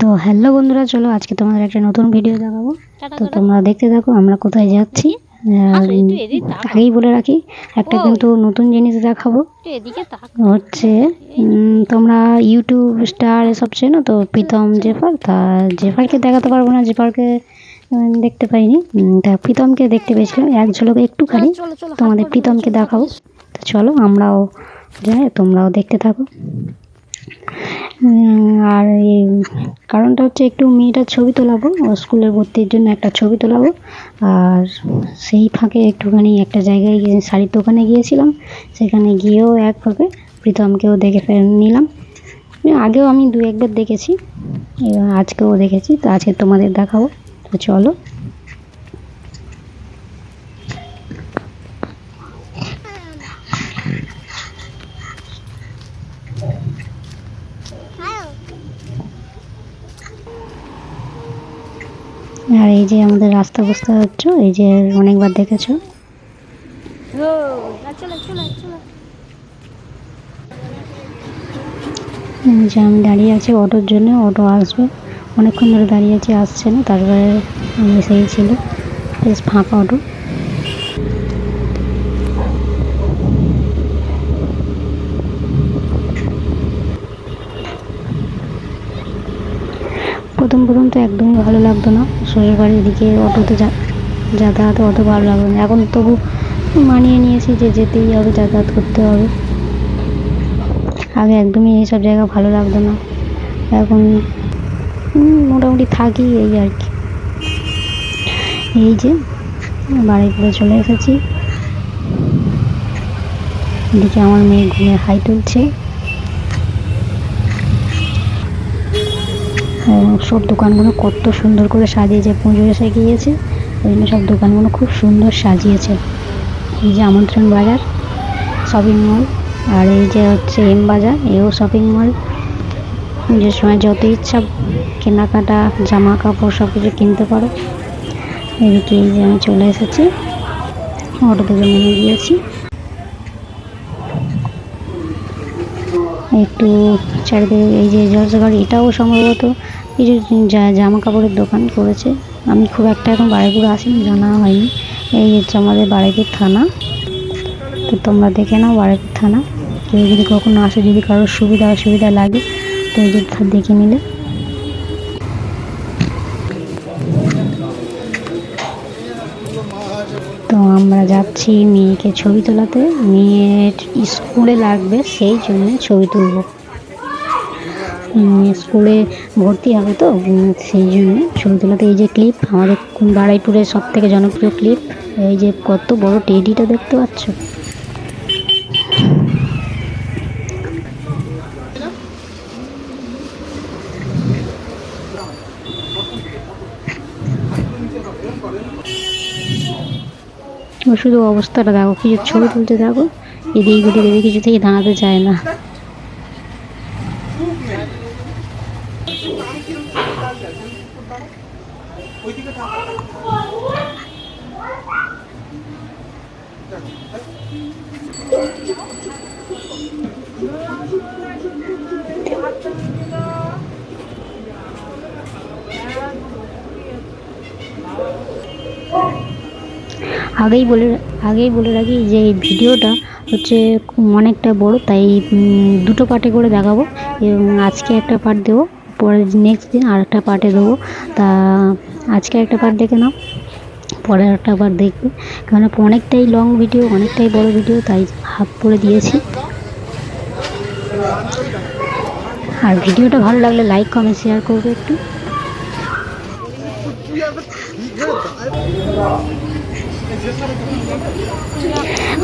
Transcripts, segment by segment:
তো হ্যালো বন্ধুরা চলো আজকে তোমাদের একটা নতুন ভিডিও দেখাবো। তো তোমরা দেখতে থাকো আমরা কোথায় যাচ্ছি। আগেই বলে রাখি একটা কিন্তু নতুন জিনিস দেখাবো। হচ্ছে তোমরা ইউটিউব স্টার এসব চেনো তো প্রীতম জেফার? তা জেফারকে দেখাতে পারব না জেফারকে দেখতে পাইনি। তা প্রীতমকে দেখতে পেয়েছিলাম এক ঝলকে একটুখানি চলো তোমাদের প্রীতমকে দেখাবো। তো চলো আমরাও যাই তোমরাও দেখতে থাকো। আর এই কারণটা হচ্ছে একটু মেয়েটার ছবি তোলাবো, ও স্কুলে ভর্তির জন্য একটা ছবি তোলাবো। আর সেই ফাঁকে একটুখানি একটা জায়গায় গিয়ে শাড়ির দোকানে গিয়েছিলাম, সেখানে গিয়েও এক ফাঁকে প্রীতমকেও দেখে ফের নিলাম। আগেও আমি দু একবার দেখেছি আজকেও দেখেছি, তো আজকে তোমাদের দেখাবো, তো চলো। আর এই যে আমাদের রাস্তা বুঝতে পারছ, এই যে অনেকবার দেখেছ। যে আমি দাঁড়িয়ে আছি অটোর জন্য, অটো আসবে। অনেকক্ষণ ধরে দাঁড়িয়ে আছি, আসছে না, তারপরে সেই ছিল, বেশ ফাঁকা অটো। প্রথম প্রথম তো একদমই ভালো লাগতো না শ্বশুর বাড়ির দিকে অটোতে যাতায়াত অত ভালো লাগতো না। এখন তবু মানিয়ে নিয়েছি যে যেতেই হবে, যাতায়াত করতে হবে। আগে একদমই এইসব জায়গা ভালো লাগতো না। এখন মোটামুটি থাকি এই আর কি। এই যে বাড়িতে চলে এসেছি। এদিকে আমার মেয়ে ঘুরে হাই তুলছে। সব দোকানগুলো কত সুন্দর করে সাজিয়েছে, পুজো এসে গিয়েছে, ওই জন্য সব দোকানগুলো খুব সুন্দর সাজিয়েছে। এই যে আমন্ত্রণ বাজার শপিং মল আর এই যে হচ্ছে এম বাজার, এও শপিং মল পুজোর সময় যত ইচ্ছা কেনাকাটা জামা কাপড় সব কিছু কিনতে পারো। এদিকে এই যে আমি চলে এসেছি, অটোতে জমে গিয়েছি। একটু চারিদিকে এই যে জলসাঘর এটাও সম্ভবত কিছু জামা কাপড়ের দোকান করেছে। আমি খুব একটা এখন বাড়িপুর আসিনি, জানা হয়নি। এই হচ্ছে আমাদের বাড়িপুর থানা। তো তোমরা দেখে নাও বাড়িপুর থানা। কেউ যদি কখনো আসে, যদি কারোর সুবিধা অসুবিধা লাগে, তো এই যে দেখে নিলে। তো আমরা যাচ্ছি মেয়েকে ছবি তোলাতে। মেয়ের স্কুলে লাগবে, সেই জন্য ছবি তুলব। স্কুলে ভর্তি হবে তো সেই জন্য ছবি তোলাতে। এই যে ক্লিপ আমাদের বাড়াইপুরের সব থেকে জনপ্রিয় ক্লিপ এই যে কত বড় টেডিটা দেখতে পাচ্ছ? শুধু অবস্থাটা দেখো কিছু ছবি তুলতে দেখো, এদিকে গুটি দেবে কিছু থেকে দাঁড়াতে চায় না। আগেই বলে আগেই বলে রাখি যে এই ভিডিওটা হচ্ছে অনেকটা বড়, তাই দুটো পার্টে করে দেখাবো। এবং আজকে একটা পার্ট দেবো পরে নেক্সট দিন আর একটা পার্টে দেবো। তা, আজকে একটা পার্ট দেখে নাও, পরে একটা পার্ট দেখবে। কারণ অনেকটাই লং ভিডিও অনেকটাই বড় ভিডিও তাই হাফ করে দিয়েছি। আর ভিডিওটা ভালো লাগলে লাইক কমেন্ট শেয়ার করবে একটু।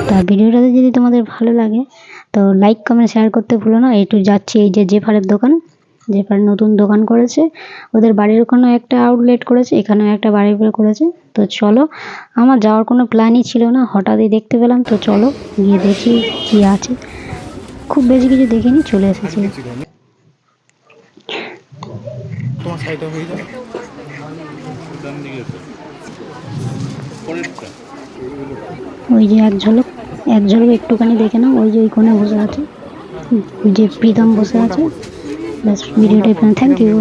তা ভিডিওটাতে যদি তোমাদের ভালো লাগে, তো লাইক কমেন্ট শেয়ার করতে ভুলো না। একটু যাচ্ছি এই যে জেফারের দোকান, জেফার নতুন দোকান করেছে। ওদের বাড়ির ওখানেও একটা আউটলেট করেছে, এখানেও একটা বাড়ির উপরে করেছে। তো চলো, আমার যাওয়ার কোনো প্ল্যানই ছিল না, হঠাৎই দেখতে পেলাম। তো চলো, গিয়ে দেখি কি আছে। খুব বেশি কিছু দেখিনি, চলে এসেছি। তোমার সাইডে হয়ে যাবে ওই যে এক ঝলক এক ঝলক একটুখানি দেখে না ওই যে ওই কোণে বসে আছে। যে প্রীতম বসে আছে। ব্যাস, ভিডিওটা এখানে থ্যাংক ইউ